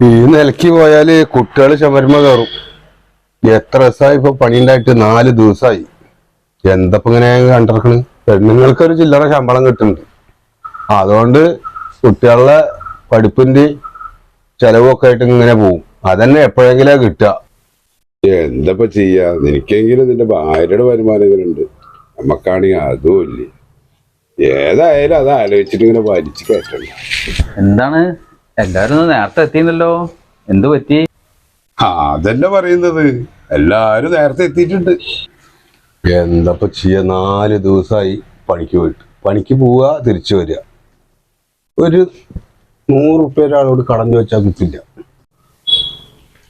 ഈ നിലയ്ക്ക് പോയാൽ കുട്ടികൾ ശബരിമ കയറും എത്ര ദിവസമായി ഇപ്പൊ പണി ഉണ്ടായിട്ട് നാല് ദിവസമായി എന്തപ്പോ ഇങ്ങനെ കണ്ടിറക്കണ് പെണ്ണുങ്ങൾക്കൊരു ചില്ലറ ശമ്പളം കിട്ടുന്നുണ്ട്. അതുകൊണ്ട് കുട്ടികളുടെ പഠിപ്പിന്റെ ചെലവൊക്കെ ആയിട്ട് ഇങ്ങനെ പോവും. അതന്നെ എപ്പോഴെങ്കിലാ കിട്ടുക. എന്തപ്പോ ചെയ്യാ? നിനക്കെങ്കിലും നിന്റെ ഭാര്യയുടെ വരുമാനങ്ങളുണ്ട് നമ്മക്കാണെങ്കിൽ അതും ഇല്ല. ഏതായാലും അത് ആലോചിച്ചിട്ട് ഇങ്ങനെ വലിച്ചു കയറ്റണ്ട എന്താണ്? എല്ലാരും നേരത്തെ എത്തിന്നല്ലോ എന്തു പറ്റി? ആ അതന്നെ പറയുന്നത്. എല്ലാരും നേരത്തെ എത്തിയിട്ടുണ്ട്. എന്തപ്പോ ചെയ്യ? നാല് ദിവസമായി പണിക്ക് പോയിട്ട്. പണിക്ക് പോവുക തിരിച്ചു വരിക ഒരു നൂറ് റുപ്യ ഒരാളോട് കടഞ്ഞു വെച്ചാൽ കിട്ടില്ല.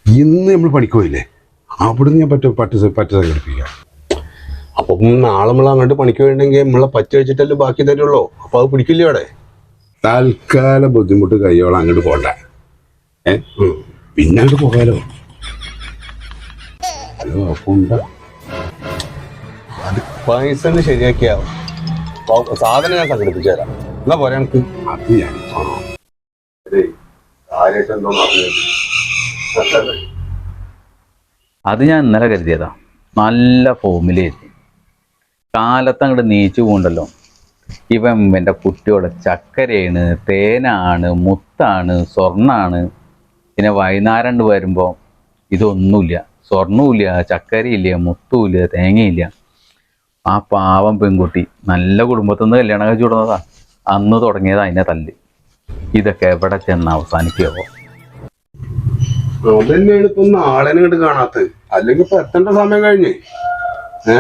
ഇന്ന് നമ്മൾ പണിക്ക് പോയില്ലേ? അവിടുന്ന് ഞാൻ പറ്റ പറ്റ പറ്റ സംഘടിപ്പിക്കാം. അപ്പം നാളെ നമ്മൾ അങ്ങോട്ട് പണിക്ക് പോയിട്ടുണ്ടെങ്കിൽ നമ്മളെ പറ്റ വെച്ചിട്ടല്ലേ ബാക്കി തരുള്ളൂ. അപ്പൊ അത് പിടിക്കില്ലേ അവിടെ? തൽക്കാല ബുദ്ധിമുട്ട് കയ്യോളം അങ്ങോട്ട് പോട്ടെ ഏ. പിന്നെ അങ്ങോട്ട് പോകാലോ. ഉണ്ടാ അത് പൈസ ശരിയാക്കിയാവും ശരിയാക്കിയാ സാധനം ഞാൻ സംഘടിപ്പിച്ചു തരാം. എന്നാ പോരാ എനിക്ക് അത് ഞാൻ. അത് ഞാൻ ഇന്നലെ കരുതിയതാ. നല്ല ഫോമിലായിരുന്നു കാലത്ത് അങ്ങോട്ട് നീച്ചു പോകണ്ടല്ലോ ഇവൻ എന്റെ കുട്ടിയോടെ ചക്കരയാണ് തേനാണ് മുത്താണ് സ്വർണാണ്. പിന്നെ വൈകുന്നേരം വരുമ്പോൾ ഇതൊന്നുമില്ല സ്വർണമില്ല ചക്കരയില്ല മുത്തുമില്ല തേങ്ങയില്ല. ആ പാവം പെൺകുട്ടി നല്ല കുടുംബത്തിൽ നിന്ന് കല്യാണം കഴിച്ചു വിടുന്നതാ. അന്ന് തുടങ്ങിയതാ അതിനെ തല്ല്. ഇതൊക്കെ എവിടെ ചെന്ന് അവസാനിക്കുമോ അതന്നെയാണ് ഇപ്പൊ നാളെ കാണാത്തത്. അല്ലെങ്കിൽ ഇപ്പൊ എത്തേണ്ട സമയം കഴിഞ്ഞേ. ഏ?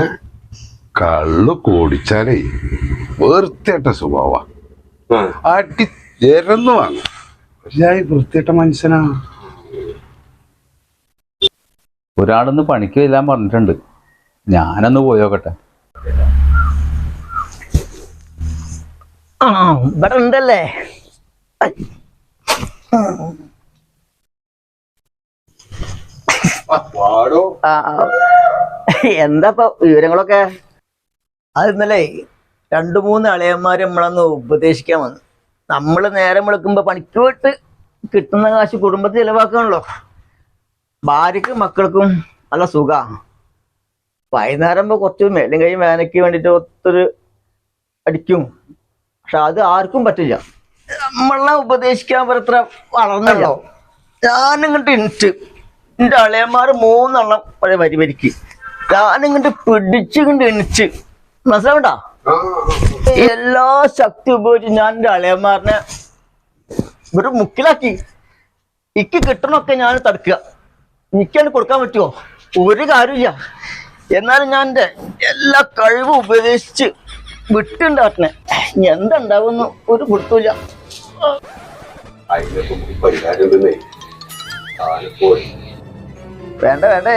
കള്ളു കുടിച്ചാലേ വേർത്തേട്ട സ്വഭാവ. അടി ജരന്ന് വാങ്ങും. പക്ഷേ വൃത്തിയായിട്ട മനുഷ്യനാ. ഒരാളൊന്ന് പണിക്ക് വരാൻ പറഞ്ഞിട്ടുണ്ട്. ഞാനൊന്ന് പോയോക്കട്ടെ. ആ ഇവിടെ ഉണ്ടല്ലേ. എന്താ ഇപ്പൊ വിവരങ്ങളൊക്കെ? അത് ഇന്നലെ രണ്ടു മൂന്ന് അളയന്മാർ നമ്മളന്ന് ഉപദേശിക്കാൻ വന്നു. നമ്മൾ നേരം വിളിക്കുമ്പോൾ പണിക്ക് വിട്ട് കിട്ടുന്ന കാശ് കുടുംബത്തിൽ ചിലവാക്കണല്ലോ. ഭാര്യക്കും മക്കൾക്കും നല്ല സുഖമാണ് വൈകുന്നേരം ആകുമ്പോൾ കുറച്ച് മേലും കൈ വേനയ്ക്ക് വേണ്ടിയിട്ട് ഒത്തൊരു അടിക്കും. പക്ഷെ അത് ആർക്കും പറ്റില്ല. നമ്മളെ ഉപദേശിക്കാൻ പറ്റത്ര വളർന്നല്ലോ. ഞാനിങ്ങോട്ട് ഇന്റ് എന്റെ അളയന്മാർ മൂന്നെണ്ണം പഴയ വരി വരിക്ക്. ഞാനിങ്ങോട്ട് പിടിച്ചുകൊണ്ട് എണിച്ച് മനസ്സിലാവണ്ട എല്ലാ ശക്തി ഉപയോഗിച്ച് ഞാൻ എന്റെ അളയന്മാരനെ ഒരു മുക്കിലാക്കി. ഇക്ക് കിട്ടണമൊക്കെ ഞാൻ തടുക്കുക. എനിക്കത് കൊടുക്കാൻ പറ്റുമോ ഒരു കാര്യമില്ല എന്നാലും ഞാൻ എന്റെ എല്ലാ കഴിവും ഉപദേശിച്ച് വിട്ടുണ്ടാട്ടനെ ഇനി എന്തുണ്ടാവുമെന്ന് ഒരു തന്നെ വേണ്ട വേണ്ടേ.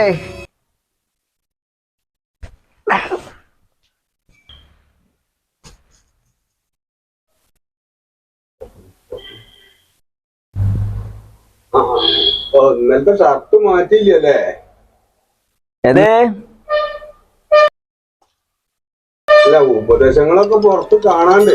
ഇന്നലത്തെ ഷർട്ട് മാറ്റിയില്ലല്ലേ? ഏതേ അല്ല ഉപദേശങ്ങളൊക്കെ പുറത്ത് കാണാണ്ട്.